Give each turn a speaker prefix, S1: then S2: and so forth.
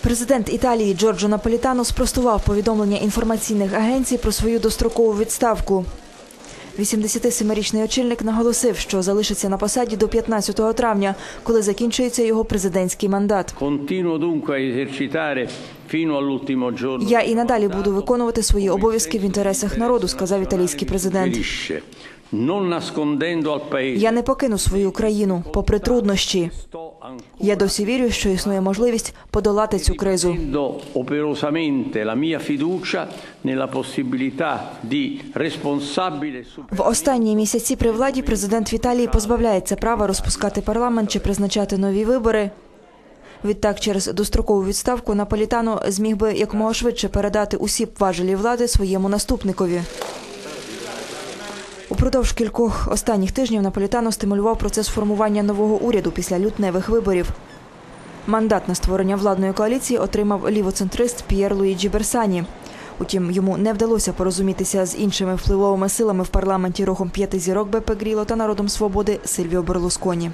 S1: Президент Італії Джорджо Наполітано спростував повідомлення інформаційних агенцій про свою дострокову відставку. 87-річний очільник наголосив, що залишиться на посаді до 15 травня, коли закінчується його президентський мандат. Я і надалі буду виконувати свої обов'язки в інтересах народу, сказав італійський президент. Я не покину свою країну, попри труднощі. Я досі вірю, що існує можливість подолати цю кризу. В останні місяці при владі президент в Італії позбавляється права розпускати парламент чи призначати нові вибори. Відтак, через дострокову відставку Наполітано зміг би якомога швидше передати усі важелі влади своєму наступникові. Упродовж кількох останніх тижнів Наполітано стимулював процес формування нового уряду після лютневих виборів. Мандат на створення владної коаліції отримав лівоцентрист П'єр Луїджі Берсані. Утім, йому не вдалося порозумітися з іншими впливовими силами в парламенті рухом п'яти зірок Бепе Гріло та народом свободи Сильвіо Берлусконі.